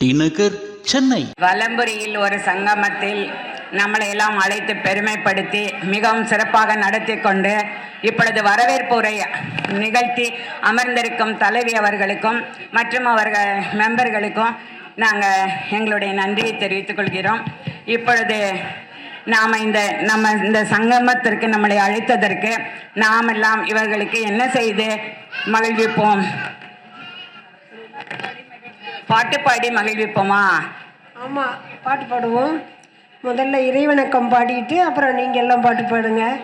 T Nagar Chennai. வலம்புரியில் ஒரு சங்கமத்தில் நம்மளை எல்லாம் அழைத்து பெருமைப்படுத்தி மிகவும் சிறப்பாக நடத்தி கொண்டு இப்பொழுது வரவேற்பு உரை நிகழ்த்தி அமர்ந்திருக்கும் தலைவி அவர்களுக்கும் மற்றும் அவர்கள் மெம்பர்களுக்கும் நாங்கள் எங்களுடைய நன்றியை தெரிவித்துக் கொள்கிறோம். இப்பொழுது நாம் இந்த நம்ம இந்த சங்கமத்திற்கு நம்மளை அழைத்ததற்கு நாம் எல்லாம் இவர்களுக்கு என்ன செய்து மகிழ்விப்போம்? பாட்டு பாடி மகிழ்விப்போமா? ஆமாம் பாட்டு பாடுவோம். முதல்ல இறைவணக்கம் பாடிட்டு அப்புறம் நீங்கள் எல்லாம் பாட்டு பாடுங்க.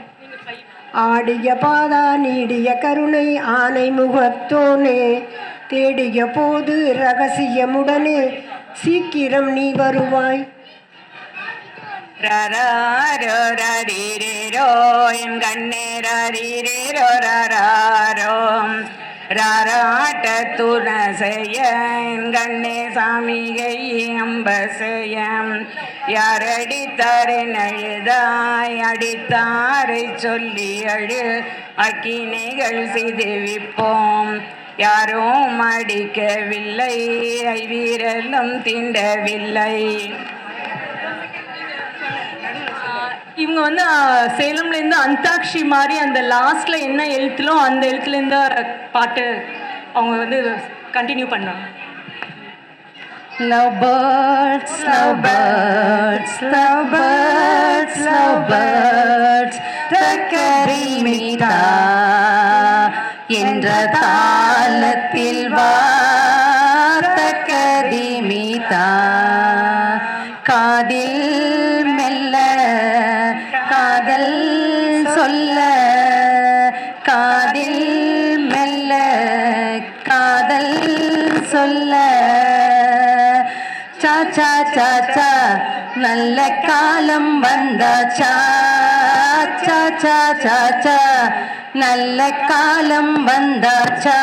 ஆடிய பாதா நீடிய கருணை ஆனை முகத்தோனே. தேடிய போது ரகசியமுடனே. சீக்கிரம் நீ வருவாய். என் கண்ணே ரரீரேரோ கண்ணே சாமியை அம்ப செய்ய யார் அடித்தாரை நழுதாய் அடித்தாரை சொல்லி அழு. அக்கினைகள் சிதுவிப்போம். யாரும் அடிக்கவில்லை. ஐ வீரலும் தீண்டவில்லை. இவங்க வந்து அஹ், சேலம்லேருந்து அந்தாக்ஷி மாதிரி அந்த லாஸ்ட்ல என்ன எழுத்துலோ அந்த எழுத்துலேருந்து பாட்டு அவங்க வந்து கண்டினியூ பண்ணாங்க. Love birds birds, birds birds, birds love birds தக்கரிமிதா என்ற தாளத்தில் வா சொல்ல காதில் மெல்ல காதல் சொல்ல. சாச்சா சாச்சா நல்ல காலம் வந்தாச்சா சாச்சா சா நல்ல காலம் வந்தாச்சா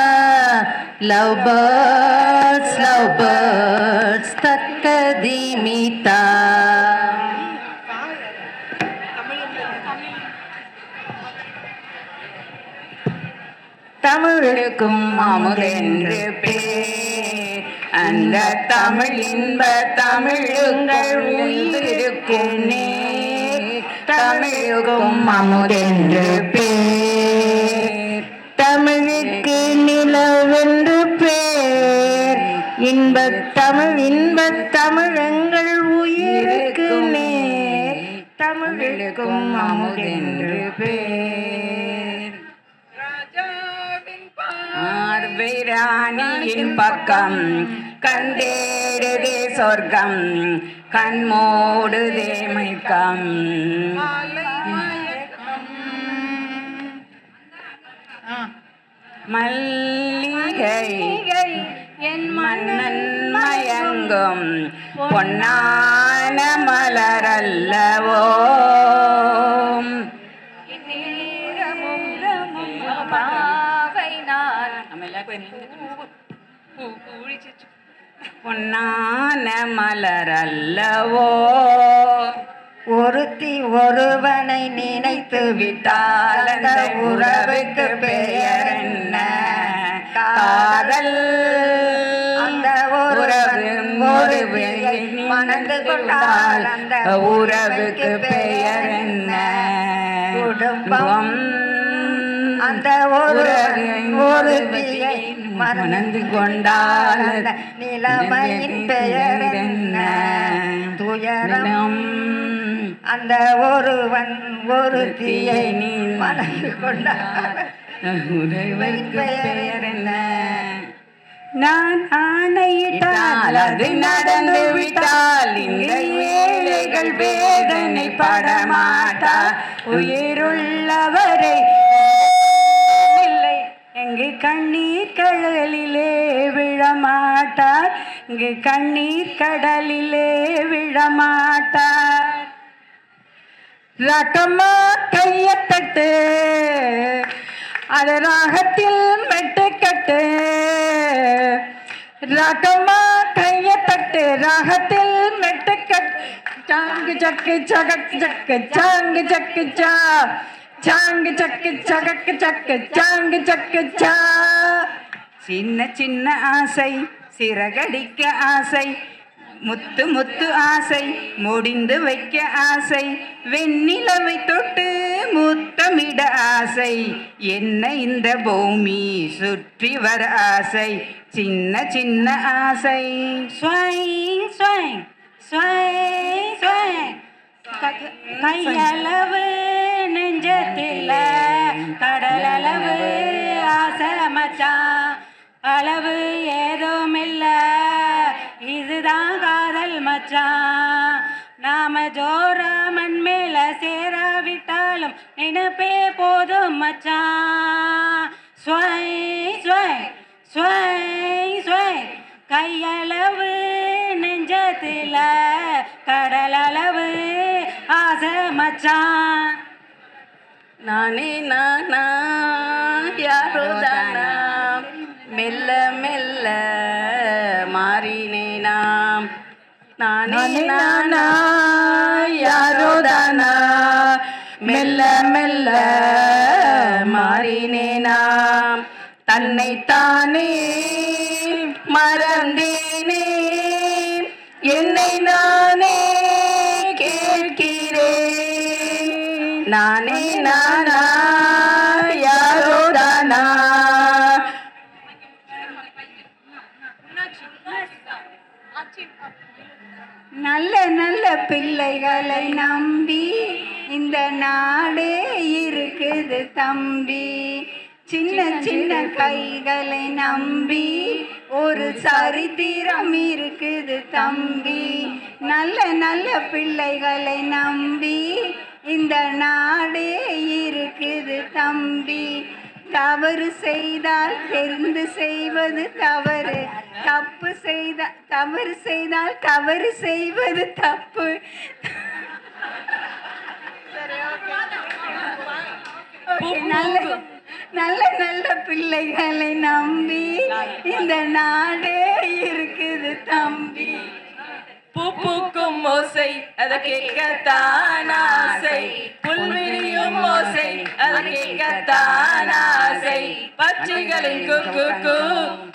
லவ் பேர்ட்ஸ் லவ் பேர்ட்ஸ் தக்க தீமிதா. தமிழுக்கும் அமுதென்று பேர். அந்த தமிழ் இன்ப தமிழுங்கள் உயிருக்கும் நேர். தமிழுக்கும் அமுதென்று பேர். தமிழுக்கு நிலவென்று பேர். இன்பத் தமிழ் இன்பத் தமிழங்கள் உயிருக்கு நேர். தமிழுக்கும் அமுதென்று பேர். ஆர்விராணியின் பக்கம் கண்டேடுதே சொர்க்கம் கண்மோடுதே மைக்கம். மல்லிகை என் மன்னன் மயங்கும் பொன்னான மலரல்லவோ. பொன்னான மலரல்லவோ ஒருத்தி ஒருவனை நினைத்து விட்டால் அந்த உறவுக்கு பெயர் என்ன? காதல். அந்த உறவு ஒரு மணந்து கொண்டால் அந்த உறவுக்கு பெயர் என்ன? குடும்பம். அந்த ஒரு ஒரு தீயை மணந்து கொண்டால் நிலைமையின் பெயர் என்ன? துயரம். அந்த ஒருவன் ஒரு தீயை நீ மணந்து கொண்டால் உறவுக்கு பெயர் என்ன? நான் ஆணையிட்டால் அது நடந்து விட்டால் இந்த ஏழைகள் வேதனை படமாட்டார் உயிருள்ளவரை. இல்லை எங்கே கண்ணீர் இங்கு கண்ணீர் கடலிலே விழமாட்டார் ரகமா கையத்தட்டு அது ராகத்தில் மெட்டுக்கட்டு ரகமா கையத்தட்டு ராகத்தில் மெட்டுக்கட்டு சாங்கு சக்கு சகக்கு சக்கு சாங்கு சக்கு சா சாங்கு சக்கு சகக்கு சக்கு சாங்கு சக்கு சா சின்ன சின்ன ஆசை சிறகடிக்க ஆசை முத்து முத்து ஆசை முடிந்து வைக்க ஆசை வெண்ணிலவை தொட்டு முத்தமிட ஆசை என்ன இந்த பூமி சுற்றி வர ஆசை சின்ன சின்ன ஆசை. ஸ்வைங் ஸ்வைங் ஸ்வைங் ஸ்வைங். க- கையளவு நெஞ்சத்தில் கடலளவு ஆசை மச்சான் அளவு ஏதுமில்ல. இதுதான் காதல் மச்சான் நாம ஜோராமன் மேல சேராவிட்டாலும் நினைப்பே போதும் மச்சான் ஸ்வை ஸ்வை ஸ்வை ஸ்வை. கையளவு நெஞ்சத்தில கடலளவு ஆசை மச்சான் நானே நானா. நானே நானா யாரோ தானா? மெல்ல மெல்ல மாறினேனா? தன்னைத்தானே பிள்ளைகளை நம்பி இந்த நாடே இருக்குது தம்பி. சின்ன சின்ன கைகளை நம்பி ஒரு சரித்திரம் இருக்குது தம்பி. நல்ல நல்ல பிள்ளைகளை நம்பி இந்த நாடே இருக்குது தம்பி. தவறு செய்தால் தெரிந்து செய்வது தவறு. தப்பு செய்த தவறு செய்தால் தவறு செய்வது தப்பு. நல்ல நல்ல நல்ல பிள்ளைகளை நம்பி இந்த நாடே இருக்குது தம்பி. பூ பூக்கும் ஓசை அத கேட்கத்தான் ஆசை. புல்விரியும் ஓசை அதை கேட்கத்தான் ஆசை. பச்சைகளின் குக்கு கு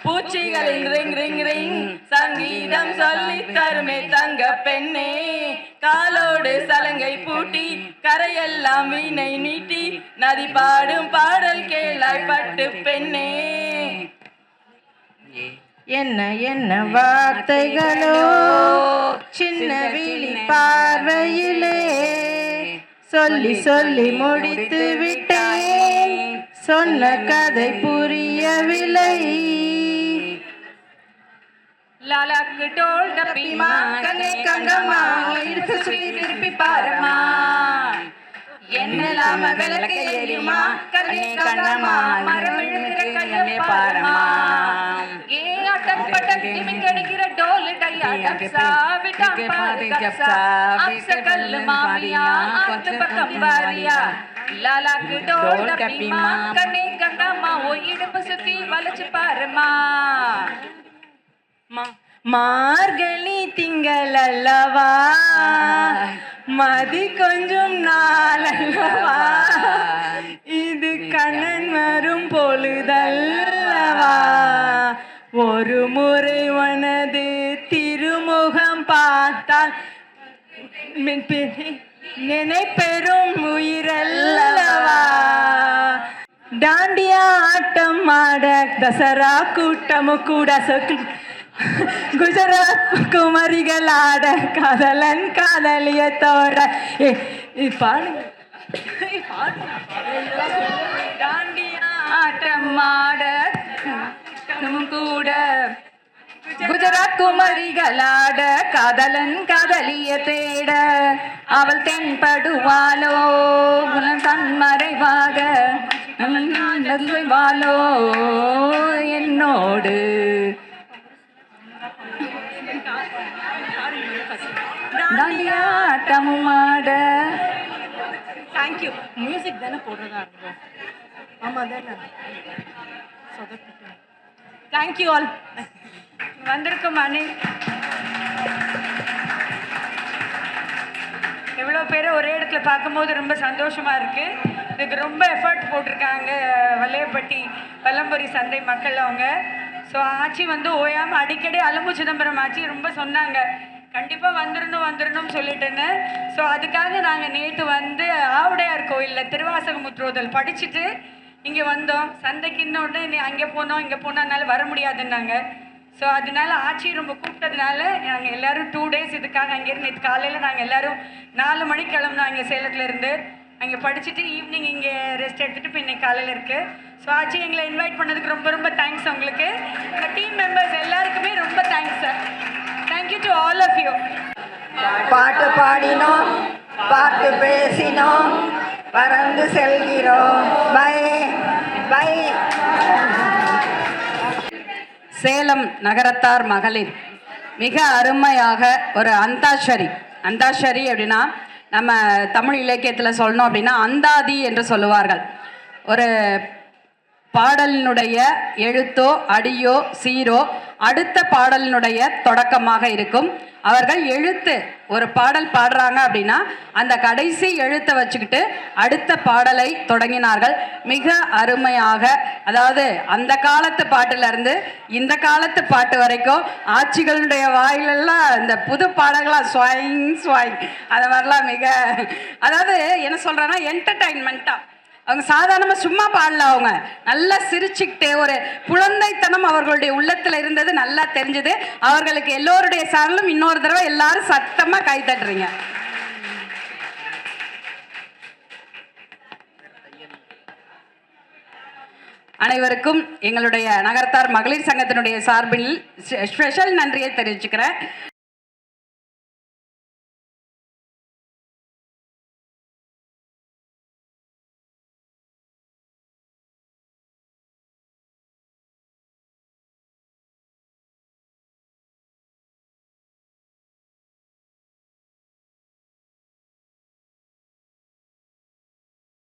பூச்சிகளின் ரிங் ரிங் ரிங். சங்கீதம் சொல்லி தருமே தங்க பெண்ணே. காலோடு சலங்கை பூட்டி கரையெல்லாம் வீணை நீட்டி. நதி பாடும் பாடல் கேளாய் பட்டு பெண்ணே. என்ன என்ன வார்த்தைகளோ சின்ன விழி பார்வையிலே சொல்லி சொல்லி முடித்து விட்டேன். சொன்ன கதை புரியவில்லை. லாலாக்கு டோல் டப்பிமா கண்ணே கங்கம்மா இடுப்பு சுற்றி திருப்பி பாருமா. என்னலாம விளக்கு எரியுமா? கண்ணே கண்ணம்மா. மரம் விட்டா பாரு கப்சா அப்ச கல்லு மாமியா அந்த பக்கம் பாரியா லாலாக்கு டோல் டப்பிமா கண்ணே கங்கம்மா ஓ இடுப்பு சுத்தி வளைச்சு பாருமா மா- மார்கழி திங்கள் அல்லவா மதி கொஞ்சம் நாள் அல்லவா இது கண்ணன் வரும் பொழுதல்லவா ஒரு முறை உனது நினைப்பெறும் உயிரல்லவா டாண்டியா ஆட்டம் ஆட தசரா கூட்டமு கூட சொக்கு குஜராத் குமரிகள் ஆட காதலன் காதலியத்தோட ஏ ஏ, பாடுங்க ஏ, பாடுங்க. டாண்டியா குஜராத் குமரிகளாட காதலன் காதலிய தேட அவள் தென்படுவாளோ? உன் வாழோ என்னோடு? தாண்டியாட்டமும் ஆட. தேங்க்யூ மியூசிக் தானே போடுறதா இருக்கும் ஆமாம் தானே. சொதப்பிட்டேன். தேங்க்யூ ஆல் வந்திருக்கும் அணி எவ்வளோ பேரை ஒரே இடத்துல பார்க்கும்போது ரொம்ப சந்தோஷமாக இருக்குது இதுக்கு ரொம்ப எஃபர்ட் போட்டிருக்காங்க வல்லையப்பட்டி வல்லம்பொரி சந்தை மக்கள் அவங்க. ஸோ ஆச்சி வந்து ஓயாமல் அடிக்கடி அலம்பு சிதம்பரம் ஆச்சி ரொம்ப சொன்னாங்க. கண்டிப்பாக வந்துடணும் வந்துடணும்னு சொல்லிட்டுன்னு. ஸோ அதுக்காக நாங்கள் நேற்று வந்து ஆவுடையார் கோயிலில் திருவாசக முத்ரோதல் படிச்சுட்டு இங்கே வந்தோம். சந்தைக்கு இன்னொன்று நீ அங்கே போனோம் இங்கே போனோம்னால வர முடியாதுன்னாங்க. ஸோ அதனால ஆட்சி ரொம்ப கூப்பிட்டதுனால நாங்கள் எல்லாரும் டூ டேஸ் இதுக்காக அங்கேருந்து நேற்று காலையில் நாங்கள் எல்லாரும் நாலு மணிக்கு கிளம்புனோம் அங்கே சேலத்துல இருந்து. அங்கே படிச்சுட்டு ஈவினிங் இங்கே ரெஸ்ட் எடுத்துட்டு இப்போ இன்னைக்கு காலையில் இருக்கு. ஸோ ஆச்சி எங்களை இன்வைட் பண்ணதுக்கு ரொம்ப ரொம்ப தேங்க்ஸ் உங்களுக்கு. எங்கள் டீம் மெம்பர்ஸ் எல்லாருக்குமே ரொம்ப thanks sir thank you to all of you பாட்டு பாடினோம் பாட்டு பேசினோம் பறந்து செல்கிறோம். By by. சேலம் நகரத்தார் மகளிர். மிக அருமையாக ஒரு அந்தாஷரி. அந்தாஷரி அப்படின்னா நம்ம தமிழ் இலக்கியத்தில் சொல்லணும் அப்படின்னா அந்தாதி என்று சொல்லுவார்கள். ஒரு பாடலினுடைய எழுத்தோ அடியோ சீரோ அடுத்த பாடலினுடைய தொடக்கமாக இருக்கும். அவர்கள் எழுத்து. ஒரு பாடல் பாடுறாங்க அப்படின்னா அந்த கடைசி எழுத்தை வச்சுக்கிட்டு அடுத்த பாடலை தொடங்கினார்கள். மிக அருமையாக அதாவது அந்த காலத்து பாட்டுலேருந்து இந்த காலத்து பாட்டு வரைக்கும் ஆட்சிகளுடைய வாயிலெல்லாம் இந்த புது பாடல்களாக ஸ்வாயிங் ஸ்வாயிங். அது மாதிரிலாம் மிக அதாவது என்ன சொல்கிறேன்னா என்டர்டைன்மெண்ட்டாக அவங்க சாதாரணமாக சும்மா பாடல அவங்க. நல்லா சிரிச்சுக்கிட்டே ஒரு குழந்தைத்தனம் அவர்களுடைய உள்ளத்தில் இருந்தது நல்லா தெரிஞ்சது. அவர்களுக்கு எல்லோருடைய சாரலும் இன்னொரு தடவை எல்லாரும் சத்தமாக கை தட்டுறீங்க. அனைவருக்கும் எங்களுடைய நகரத்தார் மகளிர் சங்கத்தினுடைய சார்பில் ஸ்பெஷல் நன்றியை தெரிவிச்சுக்கிறேன்.